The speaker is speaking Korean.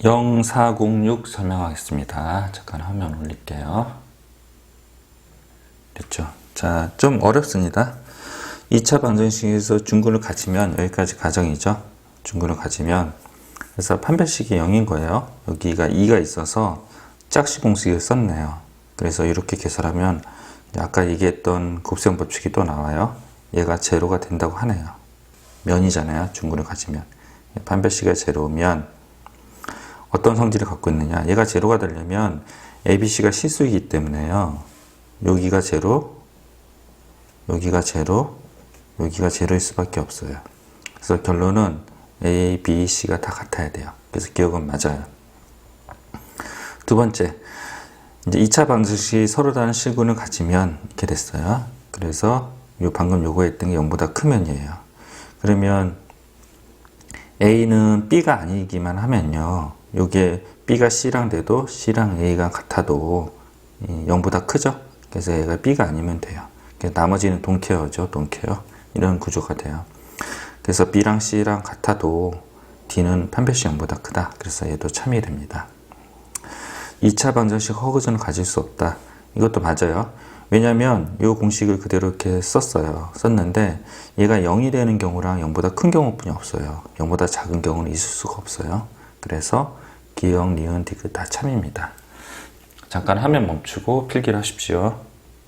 0406 설명하겠습니다. 잠깐 화면 올릴게요. 됐죠? 자, 좀 어렵습니다. 2차 방정식에서 중근을 가지면 여기까지 가정이죠. 중근을 가지면 그래서 판별식이 0인 거예요. 여기가 2가 있어서 짝식 공식을 썼네요. 그래서 이렇게 계산하면 아까 얘기했던 곱셈 법칙이 또 나와요. 얘가 제로가 된다고 하네요. 면이잖아요. 중근을 가지면. 판별식이 제로면 어떤 성질을 갖고 있느냐. 얘가 제로가 되려면 ABC가 실수이기 때문에요. 여기가 제로, 여기가 제로, 여기가 제로일 수밖에 없어요. 그래서 결론은 A, B, C가 다 같아야 돼요. 그래서 기억은 맞아요. 두 번째, 이제 2차 방정식이 서로 다른 실근을 가지면 이렇게 됐어요. 그래서 요 방금 요구했던 게 0보다 크면이에요. 그러면 A는 B가 아니기만 하면요. 요게 B가 C랑 돼도 C랑 A가 같아도 0보다 크죠? 그래서 얘가 B가 아니면 돼요. 나머지는 동케어죠. 동케어. 이런 구조가 돼요. 그래서 B랑 C랑 같아도 D는 판별식 0보다 크다. 그래서 얘도 참이 됩니다. 2차 방정식 허그전을 가질 수 없다. 이것도 맞아요. 왜냐면 이 공식을 그대로 이렇게 썼어요. 썼는데 얘가 0이 되는 경우랑 0보다 큰 경우뿐이 없어요. 0보다 작은 경우는 있을 수가 없어요. 그래서 기억, 니은, 디귿 다 참입니다. 잠깐 화면 멈추고 필기를 하십시오.